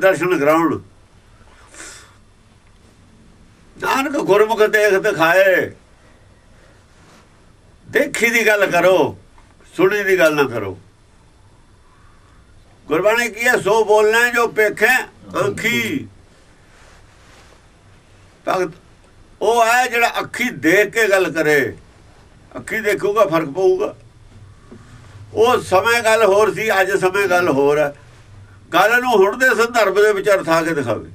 ਦਰਸ਼ਨ ਕਰਾਉਣ। ਨਾਨਕ ਗੁਰਮੁਖ ਦੇਖ ਦਿਖਾਏ। ਦੇਖੀ ਦੀ ਗੱਲ ਕਰੋ, ਸੁਣੀ ਦੀ ਗੱਲ ਨਾ ਕਰੋ। ਗੁਰਬਾਣੀ ਕੀ ਹੈ? ਸੋ ਬੋਲਣਾ ਜੋ ਪੇਖੇ ਅੱਖੀ। ਭਗਤ, ਉਹ ਹੈ ਜਿਹੜਾ ਅੱਖੀ ਦੇਖ ਕੇ ਗੱਲ ਕਰੇ। ਅੱਖੀ ਦੇਖੂਗਾ, ਫ਼ਰਕ ਪਊਗਾ। ਉਹ ਸਮੇਂ ਗੱਲ ਹੋਰ ਸੀ, ਅੱਜ ਸਮੇਂ ਗੱਲ ਹੋਰ ਹੈ। ਗੱਲ ਨੂੰ ਹੁਣ ਦੇ ਸੰਦਰਭ ਦੇ ਵਿੱਚ ਅਰਥਾ ਕੇ ਦਿਖਾਵੇ।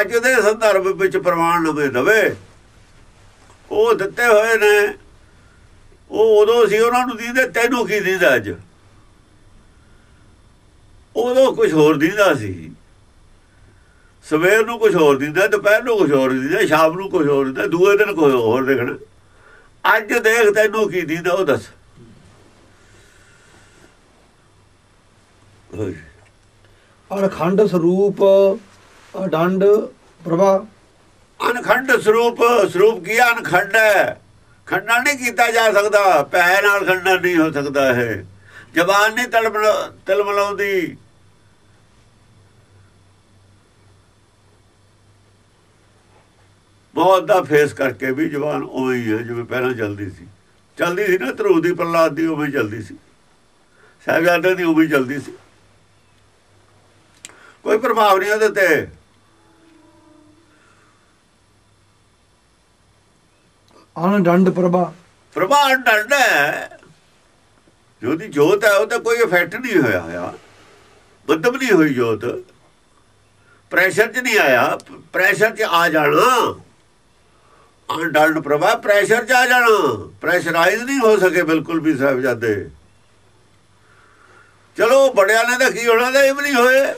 ਅੱਜ ਦੇ ਸੰਦਰਭ ਵਿੱਚ ਪ੍ਰਮਾਣ ਨਵੇਂ ਦਵੇ ਉਹ ਦਿੱਤੇ ਹੋਏ ਨੇ। ਉਹ ਉਦੋਂ ਸੀ ਉਹਨਾਂ ਨੂੰ ਦੀਦੇ, ਤੈਨੂੰ ਕੀ ਦੀਦਾ ਅੱਜ? ਉਦੋਂ ਕੁਝ ਹੋਰ ਦੀਦਾ ਸੀ। ਸਵੇਰ ਨੂੰ ਕੁਝ ਹੋਰ ਦਿੰਦਾ, ਦੁਪਹਿਰ ਨੂੰ ਕੁਝ ਹੋਰ ਦਿੰਦਾ, ਸ਼ਾਮ ਨੂੰ ਕੁਝ ਹੋਰ ਦਿੰਦਾ, ਦੂਏ ਦਿਨ ਕੁਝ ਹੋਰ ਦੇਖਣਾ। ਅੱਜ ਦੇਖ ਤੈਨੂੰ ਕੀ ਦਿੰਦਾ, ਉਹ ਦੱਸ। ਅਨਖੰਡ ਸਰੂਪ ਅਡੰਡ ਪ੍ਰਭਾ। ਅਨਖੰਡ ਸਰੂਪ ਸਰੂਪ ਕੀ ਅਨਖੰਡ ਹੈ। ਖੰਡਾ ਨਹੀਂ ਕੀਤਾ ਜਾ ਸਕਦਾ। ਭੈ ਨਾਲ ਖੰਡਾ ਨਹੀਂ ਹੋ ਸਕਦਾ ਹੈ ਜ਼ਬਾਨ ਨਹੀਂ ਤਲਬ ਤਿਲ ਮਲਾਉਂਦੀ। ਬਹੁਤ ਦਾ ਫੇਸ ਕਰਕੇ ਵੀ ਜ਼ਬਾਨ ਉਵੇਂ ਹੀ ਹੈ ਜਿਵੇਂ ਪਹਿਲਾਂ ਚੱਲਦੀ ਸੀ। ਚੱਲਦੀ ਸੀ ਨਾ ਧਰੂ ਦੀ ਪ੍ਰਲਾਦ ਦੀ ਉਵੇਂ ਚੱਲਦੀ ਸੀ। ਸਾਹਿਬਜ਼ਾਦੇ ਦੀ ਉਵੇਂ ਚੱਲਦੀ ਸੀ। ਪ੍ਰਭਾਵ ਨਹੀਂ ਉਹਦੇ ਤੇ ਅਨਡੰਡ ਪ੍ਰਭਾ। ਪ੍ਰਭਾਵ ਡੰਡਾ ਜਿਹਦੀ ਜੋਤ ਹੈ ਉਹ ਤਾਂ ਕੋਈ ਇਫੈਕਟ ਨਹੀਂ ਹੋਇਆ ਹੋਇਆ ਬਦਮ ਨਹੀਂ ਹੋਈ ਜੋਤ। ਪ੍ਰੈਸ਼ਰ 'ਚ ਨਹੀਂ ਆਇਆ। ਪ੍ਰੈਸ਼ਰ 'ਚ ਆ ਜਾਣਾ। ਅਨਡੰਡ ਪ੍ਰਭਾ ਪ੍ਰੈਸ਼ਰ 'ਚ ਆ ਜਾਣਾ। ਪ੍ਰੈਸ਼ਰਾਈਜ਼ ਨਹੀਂ ਹੋ ਸਕੇ ਬਿਲਕੁਲ ਵੀ ਸਾਹਿਬਜ਼ਾਦੇ। ਚਲੋ ਬੜਿਆਂ ਨੇ ਤਾਂ ਕੀ ਹੋਣਾ ਦਾ ਇਹ ਵੀ ਨਹੀਂ ਹੋਏ।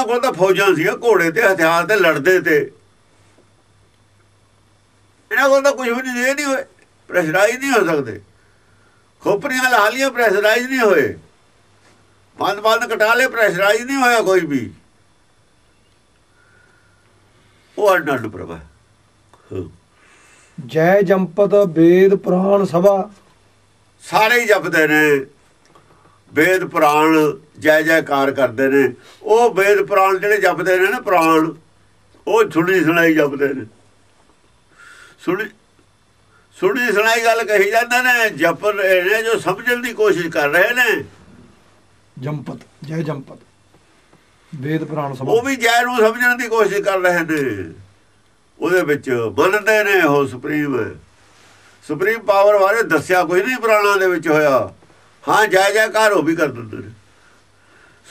ਉਹਨਾਂ ਕੋਲ ਤਾਂ ਫੌਜਾਂ ਸੀ ਘੋੜੇ ਤੇ ਹਥਿਆਰ ਤੇ ਲੜਦੇ ਤੇ। ਇਹਨਾਂ ਕੋਲ ਤਾਂ ਕੁਝ ਵੀ ਨਹੀਂ ਇਹ ਨਹੀਂ ਹੋਏ ਪ੍ਰੈਸ਼ਰਾਈਜ਼ ਨਹੀਂ ਹੋ ਸਕਦੇ। ਖੋਪਰੀਆਂ ਲਾਲੀਆਂ ਪ੍ਰੈਸ਼ਰਾਈਜ਼ ਨਹੀਂ ਹੋਏ। ਬੰਦ ਬੰਦ ਕਟਾ ਲੇ ਪ੍ਰੈਸ਼ਰਾਈਜ਼ ਨਹੀਂ ਹੋਇਆ ਕੋਈ ਵੀ। ਉਹ ਅਨੰਦ ਪ੍ਰਭਾ ਜੈ ਜੰਪਤ ਵੇਦ ਪੁਰਾਣ ਸਭਾ। ਸਾਰੇ ਜਪਦੇ ਨੇ। ਵੇਦ ਪੁਰਾਣ ਜੈ ਜੈਕਾਰ ਕਰਦੇ ਨੇ। ਉਹ ਵੇਦ ਪੁਰਾਣ ਜਿਹੜੇ ਜਪਦੇ ਨੇ ਨਾ ਪੁਰਾਣ ਉਹ ਸੁਣੀ ਸੁਣਾਈ ਜਪਦੇ ਨੇ। ਸੁਣੀ ਸੁਣੀ ਸੁਣਾਈ ਗੱਲ ਕਹੀ ਜਾਂਦੇ ਨੇ ਜਪ ਰਹੇ ਨੇ ਜੋ ਸਮਝਣ ਦੀ ਕੋਸ਼ਿਸ਼ ਕਰ ਰਹੇ ਨੇ। ਜੰਪਤ ਜੈ ਜੰਪਤ। ਵੇਦ ਪੁਰਾਣ ਉਹ ਸਭਾ ਵੀ ਜੈ ਨੂੰ ਸਮਝਣ ਦੀ ਕੋਸ਼ਿਸ਼ ਕਰ ਰਹੇ ਨੇ। ਉਹਦੇ ਵਿੱਚ ਮੰਨਦੇ ਨੇ ਉਹ ਸੁਪਰੀਮ। ਸੁਪਰੀਮ ਪਾਵਰ ਬਾਰੇ ਦੱਸਿਆ ਕੋਈ ਨਹੀਂ ਪੁਰਾਣਾ ਦੇ ਵਿੱਚ ਹੋਇਆ। ਹਾਂ ਜੈ ਜੈਕਾਰ ਉਹ ਵੀ ਕਰ ਦਿੰਦੇ ਨੇ।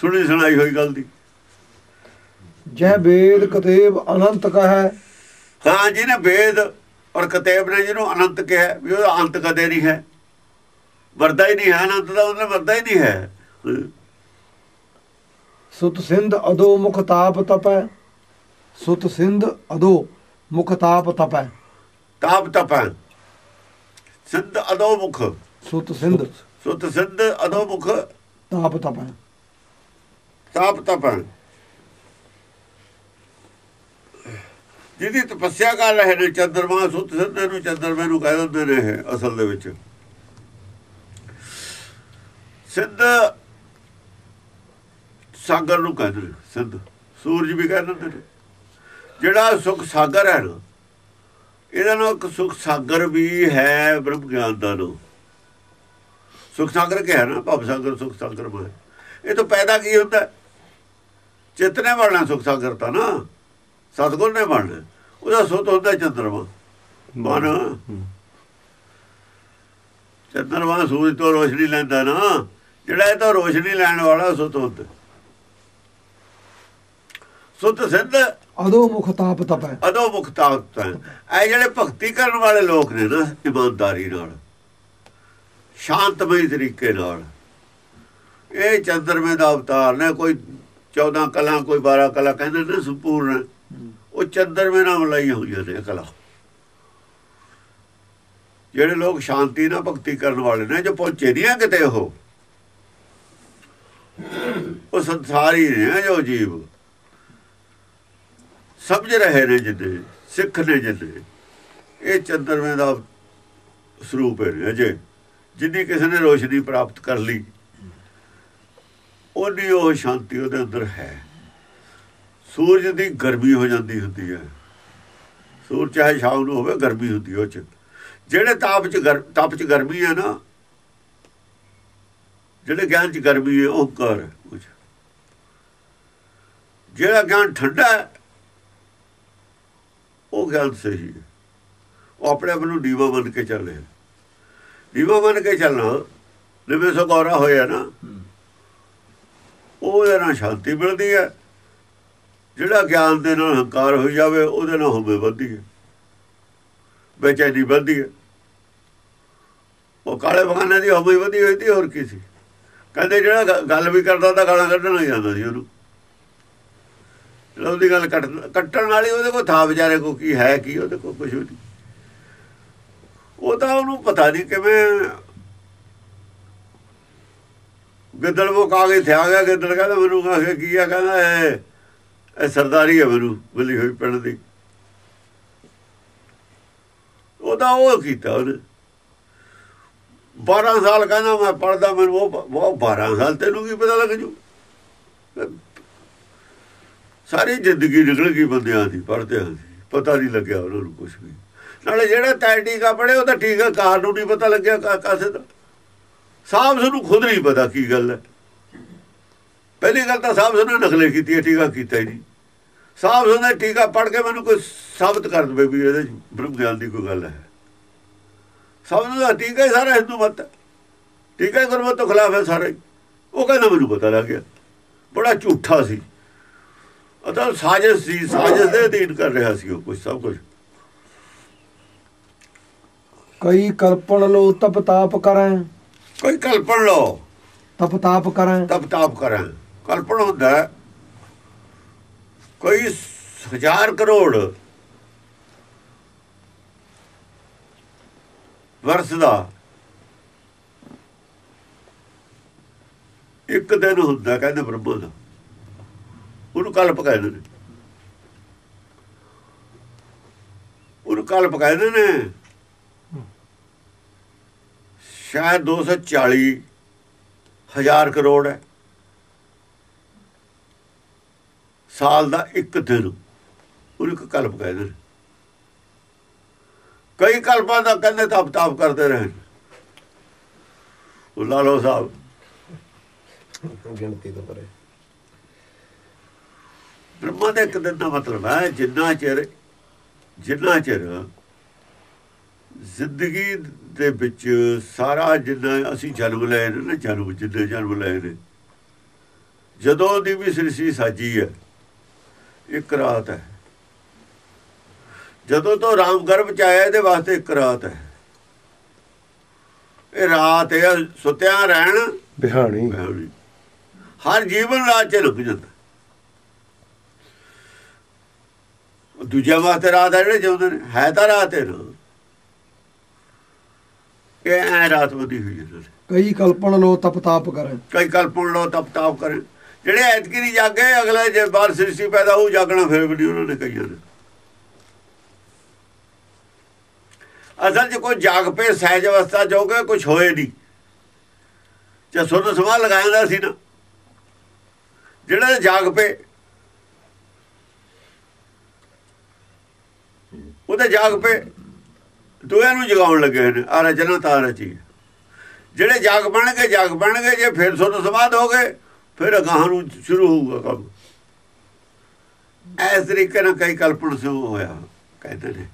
ਸੁਣੀ ਸੁਣਾਈ ਹੋਈ ਗੱਲ ਦੀ। ਜੈ ਵੇਦ ਕਤੇਬ ਅਨੰਤ ਕਹੈ। ਹਾਂ ਜਿਹਨੇ ਵੇਦ ਔਰ ਕਤੇਬ ਨੇ ਜਿਹਨੂੰ ਅਨੰਤ ਕਿਹਾ ਵੀ ਉਹਦਾ ਅੰਤ ਕਦੇ ਨਹੀਂ ਹੈ। ਵਰਦਾ ਹੀ ਨਹੀਂ ਹੈ ਅਨੰਤ ਦਾ ਉਹਦਾ ਵਰਦਾ ਹੀ ਨਹੀਂ ਹੈ। ਸੁਤ ਸਿੰਧ ਅਦੋ ਮੁਖ ਤਾਪ ਤਪੈ। ਸੁਤ ਸਿੰਧ ਅਦੋ ਮੁਖ ਤਾਪ ਤਪੈ। ਤਾਪ ਤਪੈ। ਸਿੱਧ ਅਦੋ ਮੁਖ। ਸੁਤ ਸਿੰਧ। ਸੁਤ ਸਿੱਧ ਅਦੋ ਮੁਖ ਤਾਪ ਤਪੈ ਤਾਪ ਤਪੈ ਜਿਹਦੀ ਤਪੱਸਿਆ ਕਰ ਰਹੇ ਨੇ ਚੰਦਰਮਾ ਸੁਤ ਸਿੱਧ ਨੂੰ ਚੰਦਰਮੇ ਨੂੰ ਕਹਿ ਦਿੰਦੇ ਨੇ ਅਸਲ ਦੇ ਵਿੱਚ। ਸਿੱਧ ਸਾਗਰ ਨੂੰ ਕਹਿੰਦੇ ਨੇ ਸਿੱਧ। ਸੂਰਜ ਵੀ ਕਹਿੰਦੇ ਨੇ। ਜਿਹੜਾ ਸੁਖ ਸਾਗਰ ਹੈ ਨਾ ਇਹਦਾ ਨਾਮ ਇੱਕ ਸੁਖ ਸਾਗਰ ਵੀ ਹੈ ਬ੍ਰਹਮ ਗਿਆਨ ਦਾ ਨਾਮ ਸੁਖ ਸਾਗਰ ਕਿਹਾ ਨਾ ਭਵ ਸਾਗਰ ਸੁਖ ਸਾਗਰ ਮੈਂ। ਇਹ ਤਾਂ ਪੈਦਾ ਕੀ ਹੁੰਦਾ? ਚਿਤਨੇ ਬਣਨਾ ਸੁਖ ਸਾਗਰ ਤਾਂ ਨਾ। ਸਤਗੁਰ ਨੇ ਬਣਨਾ। ਉਹਦਾ ਸੁਤ ਹੁੰਦਾ ਚੰਦਰਮਾ। ਮਨ। ਚੰਦਰਮਾ ਸੂਰਜ ਤੋਂ ਰੋਸ਼ਨੀ ਲੈਂਦਾ ਨਾ। ਜਿਹੜਾ ਇਹ ਤਾਂ ਰੋਸ਼ਨੀ ਲੈਣ ਵਾਲਾ ਸੁਤ ਹੁੰਦਾ। ਸੁਤ ਸਿੱਧ। ਅਦੋ ਮੁਖ ਤਾਪ ਤਪੈ। ਅਦੋ ਮੁਖਤਾ ਹੈ ਇਹ ਜਿਹੜੇ ਭਗਤੀ ਕਰਨ ਵਾਲੇ ਲੋਕ ਨੇ ਨਾ ਇਮਾਨਦਾਰੀ ਨਾਲ। ਸ਼ਾਂਤਮਈ ਤਰੀਕੇ ਨਾਲ। ਇਹ ਚੰਦਰਮੇ ਦਾ ਅਵਤਾਰ ਨੇ, ਕੋਈ 14 ਕਲਾ, ਕੋਈ 12 ਕਲਾ, ਕਹਿੰਦੇ ਨੇ ਸੰਪੂਰਨ। ਉਹ ਚੰਦਰਮੇ ਨਾਲ ਲਈ ਹੋਈਆਂ ਨੇ ਕਲਾ। ਜਿਹੜੇ ਲੋਕ ਸ਼ਾਂਤੀ ਨਾਲ ਭਗਤੀ ਕਰਨ ਵਾਲੇ ਨੇ, ਜੋ ਪਹੁੰਚੇ ਨਹੀਂ ਆ ਕਿਤੇ ਉਹ। ਉਹ ਸੰਸਾਰੀ ਨੇ, ਜੋ ਜੀਵ। ਸਮਝ ਰਹੇ ਨੇ ਜਿੱਦੇ, ਸਿੱਖ ਨੇ ਜਿੱਦੇ। ਇਹ ਚੰਦਰਮੇ ਦਾ ਸਰੂਪ ਹੈ ਅਜੇ। ਜਿੰਨੀ ਕਿਸੇ ਨੇ ਰੋਸ਼ਨੀ ਪ੍ਰਾਪਤ ਕਰ ਲਈ, ਉਹਦੀ ਉਹ ਸ਼ਾਂਤੀ ਉਹਦੇ ਅੰਦਰ ਹੈ। ਸੂਰਜ ਦੀ ਗਰਮੀ ਹੋ ਜਾਂਦੀ ਹੁੰਦੀ ਹੈ। ਸੂਰਜ ਚਾਹੇ ਸ਼ਾਮ ਨੂੰ ਹੋਵੇ, ਗਰਮੀ ਹੁੰਦੀ ਉਹ ਚ। ਜਿਹੜੇ ਤਾਪ ਚ ਗਰ, ਤਪ ਚ ਗਰਮੀ ਹੈ ਨਾ, ਜਿਹੜੇ ਗਿਆਨ ਚ ਗਰਮੀ ਹੈ ਉਹ ਕਰ ਜਿਹੜਾ ਗਿਆਨ ਠੰਡਾ ਹੈ, ਉਹ ਗਿਆਨ ਸਹੀ ਹੈ। ਉਹ ਆਪਣੇ ਆਪ ਨੂੰ ਦੀਵਾ ਬਣ ਕੇ ਚੱਲੇ ਦੀਵਾ ਮੰਨ ਕੇ ਚੱਲਣਾ। ਜਿਵੇਂ ਸਗੋਰਾ ਹੋਇਆ ਨਾ ਉਹਦੇ ਨਾਲ ਸ਼ਾਂਤੀ ਮਿਲਦੀ ਹੈ। ਜਿਹੜਾ ਗਿਆਨ ਦੇ ਨਾਲ ਹੰਕਾਰ ਹੋ ਜਾਵੇ, ਉਹਦੇ ਨਾਲ ਹੋਵੇ ਵੱਧਦੀ ਹੈ। ਬੇਚੈਨੀ ਵੱਧਦੀ ਹੈ। ਉਹ ਕਾਲੇ ਬਗਾਨੇ ਦੀ ਹੋਵੇ ਵਧੀ ਹੋਈ ਸੀ, ਹੋਰ ਕੀ ਸੀ। ਕਹਿੰਦੇ ਜਿਹੜਾ ਗ- ਗੱਲ ਵੀ ਕਰਦਾ ਤਾਂ ਗਾਲਾਂ ਕੱਢਣ ਹੀ ਜਾਂਦਾ ਸੀ ਉਹਨੂੰ। ਉਹਦੀ ਗੱਲ ਕੱਟ, ਕੱਟਣ ਵਾਲੀ ਉਹਦੇ ਕੋਲ ਥਾ ਵਿਚਾਰੇ ਕੋ ਕੀ ਹੈ, ਕੀ ਉਹਦੇ ਕੋਲ ਕੁਝ ਵੀ ਨਹੀਂ। ਤਾਂ ਉਹਨੂੰ ਪਤਾ ਨਹੀਂ ਕਿਵੇਂ ਗਿੱਦੜ ਉਹ ਕਾ ਥਿਆ ਗਿਆ, ਗਿੱਦੜ ਕਹਿੰਦਾ ਮੈਨੂੰ ਕਹਾ ਕੀ ਆ, ਕਹਿੰਦਾ ਇਹ ਸਰਦਾਰੀ ਹੈ ਮੈਨੂੰ, ਮਿਲੀ ਹੋਈ ਪਿੰਡ ਦੀ। ਉਹਦਾ ਉਹ ਕੀਤਾ ਉਹਨੇ। 12 ਸਾਲ ਕਹਿੰਦਾ ਮੈਂ ਪੜਦਾ ਮੈਨੂੰ ਉਹ ਉਹ 12 ਸਾਲ ਤੈਨੂੰ ਕੀ ਪਤਾ ਲੱਗ ਜੂ? ਸਾਰੀ ਜ਼ਿੰਦਗੀ ਨਿਕਲ ਗਈ ਬੰਦਿਆਂ ਦੀ ਪੜਦਿਆਂ ਦੀ, ਪਤਾ ਨਹੀਂ ਲੱਗਿਆ ਉਹਨਾਂ ਨੂੰ ਕੁਝ ਵੀ। ਨਾਲੇ ਜਿਹੜਾ ਤੈ ਟੀਕਾ ਪੜੇ ਉਹ ਤਾਂ ਟੀਕਾ ਕਾਰ ਨੂੰ ਨਹੀਂ ਪਤਾ ਲੱਗਿਆ ਕਾ- ਕਾਸੇ ਦਾ। ਸਾਹਬ ਨੂੰ ਖੁਦ ਨਹੀਂ ਪਤਾ ਕੀ ਗੱਲ ਹੈ। ਪਹਿਲੀ ਗੱਲ ਤਾਂ ਸਾਹਬ ਨੇ ਨਕਲੇ ਕੀਤੀ ਹੈ ਟੀਕਾ ਕੀਤਾ ਹੀ ਨਹੀਂ। ਸਾਹਬ ਨੇ ਟੀਕਾ ਪੜ ਕੇ ਮੈਨੂੰ ਕੋਈ ਸਾਬਤ ਕਰ ਦਵੇ ਵੀ ਇਹਦੇ ਬ੍ਰਹਮ ਗਿਆਨ ਦੀ ਕੋਈ ਗੱਲ ਹੈ। ਸਭ ਦਾ ਟੀਕਾ ਹੀ ਸਾਰਾ ਹਿੰਦੂ ਮਤ ਹੈ। ਟੀਕਾ ਹੀ ਗੁਰਮਤ ਤੋਂ ਖਿਲਾਫ ਹੈ ਸਾਰਾ। ਹੀ ਉਹ ਕਹਿੰਦਾ ਮੈਨੂੰ ਪਤਾ ਲੱਗ ਗਿਆ। ਬੜਾ ਝੂਠਾ ਸੀ। ਅਤਲ ਸਾਜ਼ਿਸ਼ ਸੀ, ਸਾਜ਼ਿਸ਼ ਦੇ ਅਧੀਨ ਕਰ ਰਿਹਾ ਸੀ ਉਹ ਕੁਝ ਸਭ ਕੁਝ ਕਈ ਕਲਪਣ ਲੋ ਤਪ ਤਾਪ ਕਰੈ। ਕੋਈ ਕਲਪਨ ਲੋ। ਤਪ ਤਾਪ ਕਰੈ। ਤਪ ਤਾਪ ਕਰਾਂ। ਕਲਪਨ ਹੁੰਦਾ ਕੋਈ ਹਜ਼ਾਰ ਕਰੋੜ ਵਰਸ ਦਾ ਇੱਕ ਦਿਨ ਹੁੰਦਾ ਕਹਿੰਦੇ ਬ੍ਰਹਮਾ ਦਾ। ਉਹਨੂੰ ਕਲਪ ਕਹਿੰਦੇ ਨੇ। ਉਹਨੂੰ ਕਲਪ ਕਹਿੰਦੇ ਨੇ। ਸ਼ਾਇਦ 240 ਹਜ਼ਾਰ ਕਰੋੜ ਹੈ। ਸਾਲ ਦਾ ਇੱਕ ਦਿਨ। ਉਹਨੂੰ ਇੱਕ ਕਲਪ ਕਹਿੰਦੇ ਨੇ ਕਈ ਕਲਪਾਂ ਦਾ ਕਹਿੰਦੇ ਤਪ ਤਾਪ ਕਰਦੇ ਰਹੇ ਉਹ ਲਾਲੋ ਸਾਹਿਬ ਗਿਣਤੀ ਤੋਂ ਪਰੇ? ਬ੍ਰਹਮਾ ਦਾ ਇੱਕ ਦਿਨ ਦਾ ਮਤਲਬ ਹੈ ਜਿੰਨਾ ਚਿਰ ਜਿੰਨਾ ਚਿਰ ਜ਼ਿੰਦਗੀ ਦੇ ਵਿੱਚ ਸਾਰਾ ਜਿੰਨਾ ਅਸੀਂ ਜਨਮ ਲਏ ਨੇ ਨਾ ਜਨਮ ਜਿੰਨੇ ਜਨਮ ਲਏ ਨੇ ਜਦੋਂ ਦੀ ਵੀ ਸ੍ਰਿਸ਼ਟੀ ਸਾਜੀ ਹੈ ਇੱਕ ਰਾਤ ਹੈ। ਜਦੋਂ ਤੋਂ ਰਾਮ ਗਰਭ ਚ ਆਇਆ ਇਹਦੇ ਵਾਸਤੇ ਇੱਕ ਰਾਤ ਹੈ। ਇਹ ਰਾਤ ਹੈ ਸੁੱਤਿਆਂ ਰਹਿਣ ਬਿਹਾਣੀ। ਹਰ ਜੀਵਨ ਰਾਤ ਚ ਲੁਕ ਜਾਂਦਾ। ਦੂਜੇ ਵਾਸਤੇ ਰਾਤ ਹੈ ਜਿਹੜੇ ਜਿਉਂਦੇ ਨੇ ਹੈ ਤਾਂ ਰਾਤ ਹੈ ਇਹ ਐ ਰਾਤ ਬਦੀ ਹੋਈ ਹੈ ਕਈ ਕਲਪਣ ਲੋ ਤਪ ਤਾਪ ਕਰੈ ਕਈ ਕਲਪਣ ਲੋ ਤਪ ਤਾਪ ਕਰਨ। ਜਿਹੜੇ ਐਤਕੀ ਨਹੀਂ ਜਾਗੇ ਅਗਲੇ ਜੇ ਬਾਹਰ ਸ੍ਰਿਸ਼ਟੀ ਪੈਦਾ ਹੋ ਜਾਗਣਾ ਫਿਰ ਵੀ ਉਹਨਾਂ ਨੇ ਕਈਆਂ ਨੇ। ਅਸਲ 'ਚ ਕੋਈ ਜਾਗ ਪੇ ਸਹਿਜ ਅਵਸਥਾ ਗਿਆ ਕੁਝ ਹੋਏ ਨਹੀਂ ਜੇ ਸੁਣ ਸਮਾ ਲਗਾਉਂਦਾ ਸੀ ਨਾ। ਜਿਹੜਾ ਜਾਗ ਪੇ ਉਹਦੇ ਜਾਗ ਪੇ ਦੋਹਾਂ ਨੂੰ ਜਗਾਉਣ ਲੱਗੇ ਨੇ ਆ ਰਚਨਾ ਤਾਂ ਰਚੀ ਜਿਹੜੇ ਜਾਗ ਬਣਨਗੇ ਜਾਗ ਬਣਨਗੇ ਜੇ ਫਿਰ ਸੁਣ ਸਮਾਦ ਹੋ ਫਿਰ ਅਗਾਹ ਨੂੰ ਸ਼ੁਰੂ ਹੋਊਗਾ ਕੰਮ। ਇਸ ਤਰੀਕੇ ਨਾਲ ਕਈ ਕਲਪਨ ਸੇ ਹੋਇਆ, ਕਹਿੰਦੇ ਨੇ।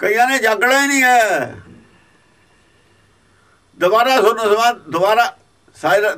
ਕਈਆਂ ਨੇ ਜਾਗਣਾ ਹੀ ਨਹੀਂ ਹੈ। ਦੁਬਾਰਾ ਸੁਣ ਸਮਾਦ ਦੁਬਾਰਾ ਸਾਇਰ